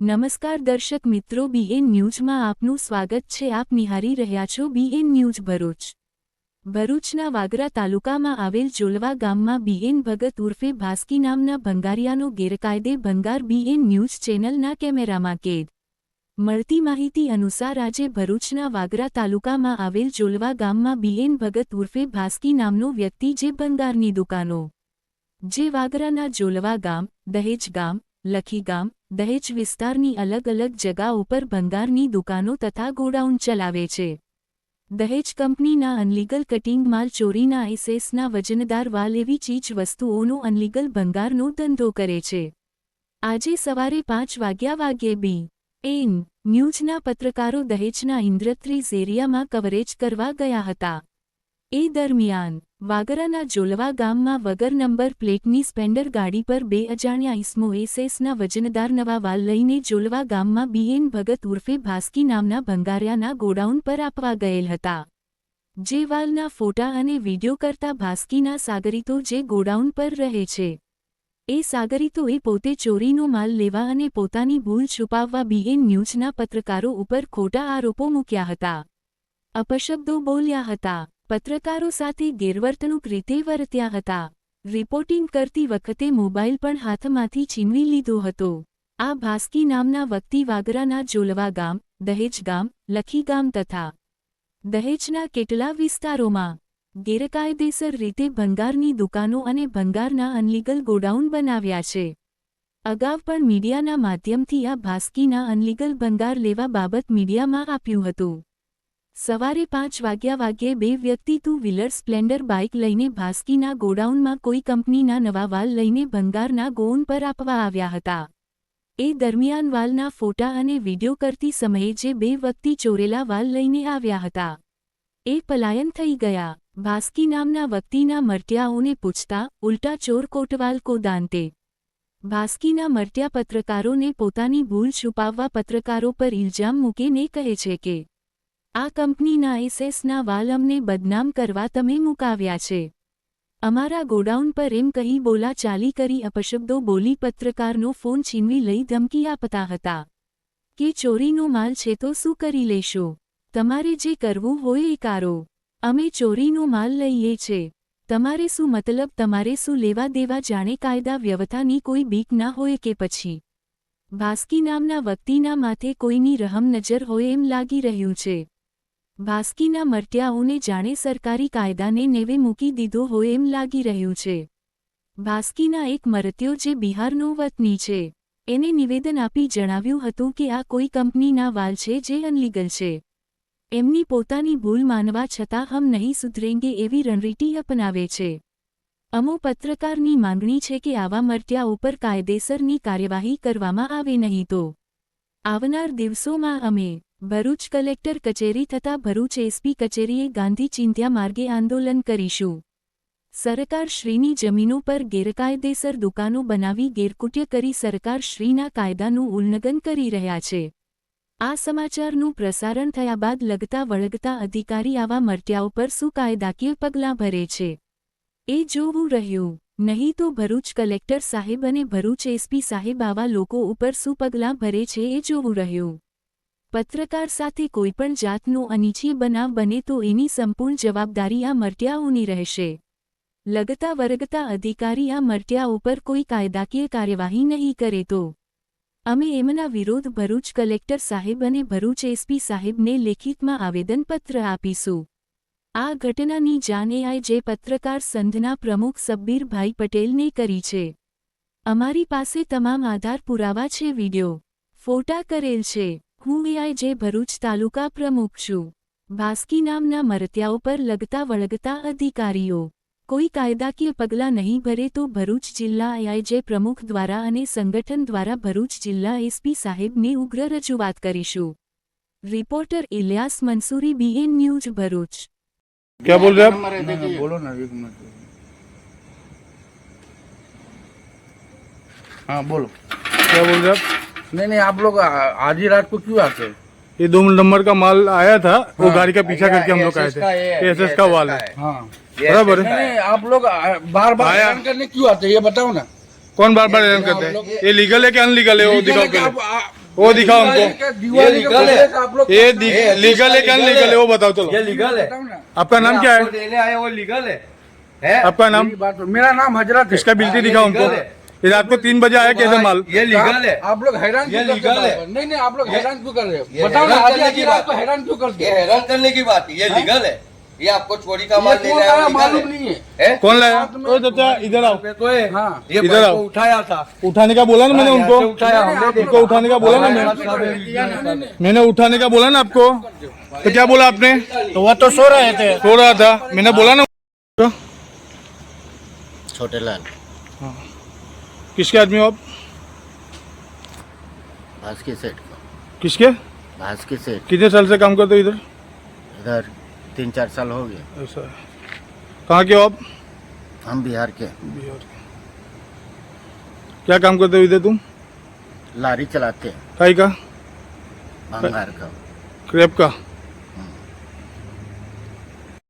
નમસ્કાર દર્શક મિત્રો બીએન ન્યૂઝમાં આપનું સ્વાગત છે. આપ નિહારી રહ્યા છો બીએન ન્યૂઝ ભરૂચ. ભરૂચના વાગરા તાલુકામાં આવેલ જોલવા ગામમાં બીએન ભગત ઉર્ફે ભાસ્કી નામના ભંગારિયાનો ગેરકાયદે ભંગાર બીએન ન્યૂઝ ચેનલના કેમેરામાં કેદ. મળતી માહિતી અનુસાર આજે ભરૂચના વાગરા તાલુકામાં આવેલ જોલવા ગામમાં બીએન ભગત ઉર્ફે ભાસ્કી નામનો વ્યક્તિ જે ભંગારની દુકાનો. જે વાગરાના જોલવા ગામ, દહેજ ગામ, લખી ગામ દહેજ વિસ્તારની અલગ અલગ જગા ઉપર ભંગારની દુકાનો તથા ગોડાઉન ચલાવે છે. દહેજ કંપનીના અનલીગલ કટિંગ માલ ચોરીના એસેસના વજનદાર વાલ એવી ચીજ વસ્તુઓનો અનલીગલ ભંગારનો ધંધો કરે છે. આજે સવારે પાંચ વાગ્યા વાગ્યે બી. એન. ન્યૂઝના પત્રકારો દહેજના ઇન્દ્રત્રીઝ એરિયામાં કવરેજ કરવા ગયા હતા. એ દરમિયાન, વાગરાના જોલવા ગામમાં વગર નંબર પ્લેટની સ્પેન્ડર ગાડી પર બે અજાણ્યા ઇસમો એસએસના વજનદાર નવા વાલ લઈને જોલવા ગામમાં બીએન ભગત ઉર્ફે ભાસ્કી નામના ભંગારિયાના ગોડાઉન પર આપવા ગયેલ હતા. જે વાલના ફોટા અને વીડિયો કરતા ભાસ્કીના સાગરીતો જે ગોડાઉન પર રહે છે. એ સાગરીતોએ પોતે ચોરીનો માલ લેવા અને પોતાની ભૂલ છુપાવવા બીએન ન્યૂઝના પત્રકારો ઉપર ખોટા આરોપો મૂક્યા હતા. અપશબ્દો બોલ્યા હતા. પત્રકારો સાથે ગેરવર્તણૂક રીતે વર્ત્યા હતા. રિપોર્ટિંગ કરતી વખતે મોબાઈલ પણ હાથમાંથી છીનવી લીધો હતો. આ ભાસ્કી નામના વ્યક્તિ વાગરાના જોલવા ગામ, દહેજ ગામ, લખી ગામ તથા દહેજના કેટલા વિસ્તારોમાં ગેરકાયદેસર રીતે ભંગારની દુકાનો અને ભંગારના અનલીગલ ગોડાઉન બનાવ્યા છે. અગાઉ પણ મીડિયાના માધ્યમથી આ ભાસ્કીના અનલીગલ ભંગાર લેવા બાબત મીડિયામાં આપ્યું હતું. સવારે પાંચ વાગ્યા વાગ્યે બે વ્યક્તિ ટુ વ્હીલર સ્પ્લેન્ડર બાઇક લઈને ભાસ્કીના ગોડાઉનમાં કોઈ કંપનીના નવા વાલ લઈને ભંગારના ગોઉન પર આપવા આવ્યા હતા. એ દરમિયાન વાલના ફોટા અને વિડિયો કરતી સમયે જે બે વ્યક્તિ ચોરેલા વાલ લઈને આવ્યા હતા. એ પલાયન થઈ ગયા. ભાસ્કી નામના વ્યક્તિના મરટિયાઓને પૂછતા, ઉલટા ચોર કોટવાલ કો દાંતે ભાસ્કીના મરટ્યા પત્રકારોને પોતાની ભૂલ છુપાવવા પત્રકારો પર ઇલ્જામ મૂકીને કહે છે કે આ કંપનીના એસએસના વાલ અમને બદનામ કરવા તમે મુકાવ્યા છે. અમારા ગોડાઉન પર એમ કહી બોલા ચાલી કરી અપશબ્દો બોલી પત્રકારનો ફોન છીનવી લઈ ધમકી આપતા હતા. કે ચોરીનો માલ છે તો શું કરી લેશો? તમારે જે કરવું હોય એ કારો. અમે ચોરીનો માલ લઈએ છે. તમારે શું મતલબ તમારે શું લેવા દેવા જાણે કાયદા વ્યવસ્થાની કોઈ બીક ના હોય કે પછી? ભાસ્કી નામના વ્યક્તિના માથે કોઈની રહમ નજર હોય એમ લાગી રહ્યું છે. ભાસ્કીના મરટિયાઓને જાણે સરકારી કાયદાને નેવે મૂકી દીધો હોય એમ લાગી રહ્યું છે. ભાસ્કીના એક મરત્યો જે બિહારનો વતની છે, એને નિવેદન આપી જણાવ્યું હતું કે આ કોઈ કંપનીના વાલ છે જે અનલીગલ છે. એમની પોતાની ભૂલ માનવા છતાં હમ નહીં સુધરેંગે એવી રણરીટી અપનાવે છે. અમો પત્રકારની માંગણી છે કે આવા મરત્યા ઉપર કાયદેસરની કાર્યવાહી કરવામાં આવે નહીં તો. આવનાર દિવસોમાં અમે ભરૂચ કલેક્ટર કચેરી તથા ભરૂચ એસપી કચેરીએ ગાંધી ચિંધ્યા માર્ગે આંદોલન કરીશું. સરકાર શ્રીની જમીનો પર ગેરકાયદેસર દુકાનો બનાવી ગેરકુટ્ય કરી સરકાર શ્રીના કાયદાનું ઉલ્લંઘન કરી રહ્યા છે. આ સમાચારનું પ્રસારણ થયા બાદ લગતા વળગતા અધિકારી આવા મરટ્યાઓ પર શું કાયદાકીય પગલાં ભરે છે? એ જોવું રહ્યું. નહીં તો ભરૂચ કલેક્ટર સાહેબ અને ભરૂચ એસપી સાહેબ આવા લોકો ઉપર શું પગલાં ભરે છે એ જોવું રહ્યું. પત્રકાર સાથે કોઈપણ જાતનો અનિચ્છીય બનાવ બને તો એની સંપૂર્ણ જવાબદારી આ મરટિયાઓની રહેશે. લગતા વર્ગતા અધિકારી આ મરટિયા ઉપર કોઈ કાયદાકીય કાર્યવાહી નહીં કરે તો. અમે એમના વિરોધ ભરૂચ કલેક્ટર સાહેબ અને ભરૂચ એસપી સાહેબને લેખિતમાં આવેદનપત્ર આપીશું. આ ઘટનાની જાણ જે પત્રકાર સંઘના પ્રમુખ સબ્બીરભાઈ પટેલને કરી છે. અમારી પાસે તમામ આધાર પુરાવા છે, વિડિયો, ફોટા કરેલ છે. હું એઆઈ જે ભરૂચ તાલુકા પ્રમુખ છું ભાસ્કી નામના મરત્યાઓ પર લગતા વળગતા અધિકારીઓ કોઈ કાયદાકીય પગલાં નહીં ભરે તો ભરૂચ જિલ્લા એઆઈજે પ્રમુખ દ્વારા અને સંગઠન દ્વારા ભરૂચ જિલ્લા એસપી સાહેબને ઉગ્ર રજૂઆત કરીશું reporter Iliyas Mansuri BN news Bharuch क्या बोल रहे हैं आप नंबर है नहीं, नहीं, देखिए बोलो ना एक मिनट हाँ बोलो क्या बोल रहे हैं आप नहीं नहीं आप लोग आ- आज ही रात को क्यों आते हैं ये दो नंबर का माल आया था वो हाँ, गाड़ी का पीछा भैया, करके हम लोग आए SS का ये है, थे एस ये एस का SS वाल का है है। हाँ ये बराबर है। ऐसा नहीं नहीं आप लोग बार बार आया। ऐलान करने क्यों आते हैं ये बताओ ना कौन बार बार ऐलान आप करते लोग- हैं ये लीगल है कि अनलीगल है वो लीगल दिखाओ है कि आप पहले आ- वो दिखाओ हमको क्या दिवाली के लीगल है। पहले से आप लोग ये लीगल है क्या लीगल लीगल है। है वो बताओ चलो ये लीगल है बताओ ना। आपका नाम क्या आपको है देने आए वो लीगल है है आपका नाम मेरी बात सुनो। मेरा नाम हजरत है इसका बिल्टी हाँ, ये दिखाओ हमको लीगल है। ये रात को तीन बजे आया कैसे माल? ये लीगल है। आप लोग हैरान ये क्यों करते लीगल हैं है। नहीं नहीं आप लोग हैरान क्यों कर रहे हो? बताओ ना आधी आधी की रात को हैरान क्यों करते ये हैरान करने की बात है। ये लीगल है। ये आपको चोरी का माल लेने लीगल मालूम नहीं है। कौन लाया? चाचा इधर आओ। तो हाँ। ये इधर आओ। उठाया था। उठाने का बोला ना मैंने हाँ, उनको? उठाया उनको उठाने का बोला ना हमारे मैं पास सब है। मैंने उठाने का बोला ना आपको? तो क्या बोला आपने? तो वो तो सो रहे थे। सो रहा था। मैंने बोला ना छोटे लाल। किसके आदमी हो आप भास के सेठ को किसके भास के सेठ कितने साल से काम करते हो इधर इधर तीन चार साल हो गए ऐसा है कहाँ के हो आप हम बिहार के बिहार के क्या काम करते हो इधर तुम लारी चलाते हैं काई का भंगार का क्रेप का